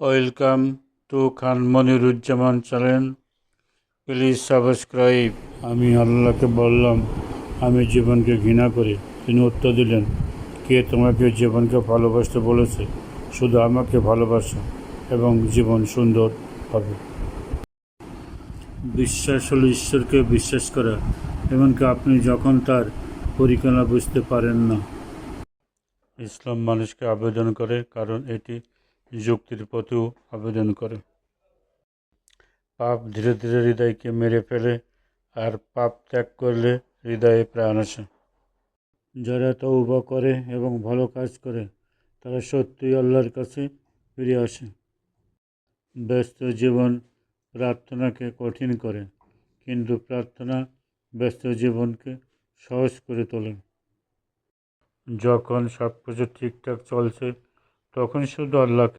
Welcome to Khan Moniruzzaman channel. Please subscribe. আমি আল্লাহকে বললাম, আমি জীবনকে ঘৃণা করি। তিনি উত্তর দিলেন, কে তোমাকে জীবনকে ভালোবাসতে বলেছে? শুধু আমাকে ভালোবাসো এবং জীবন সুন্দর হবে। বিশ্বাস হলো ঈশ্বরকে বিশ্বাস করা, এমনকি আপনি যখন তার পরিকল্পনা বুঝতে পারেন না। ইসলাম মানুষকে আবেদন করে, কারণ এটি যুক্তির প্রতিও আবেদন করে। পাপ ধীরে ধীরে হৃদয়কে মেরে ফেলে আর পাপ ত্যাগ করলে হৃদয়ে প্রাণ আসে। যারা তৌবা করে এবং ভালো কাজ করে, তারা সত্যিই আল্লাহর কাছে ফিরে আসে। ব্যস্ত জীবন প্রার্থনাকে কঠিন করে, কিন্তু প্রার্থনা ব্যস্ত জীবনকে সহজ করে তোলে। যখন সব কিছু ঠিকঠাক চলছে, তখন শুধু আল্লাহকে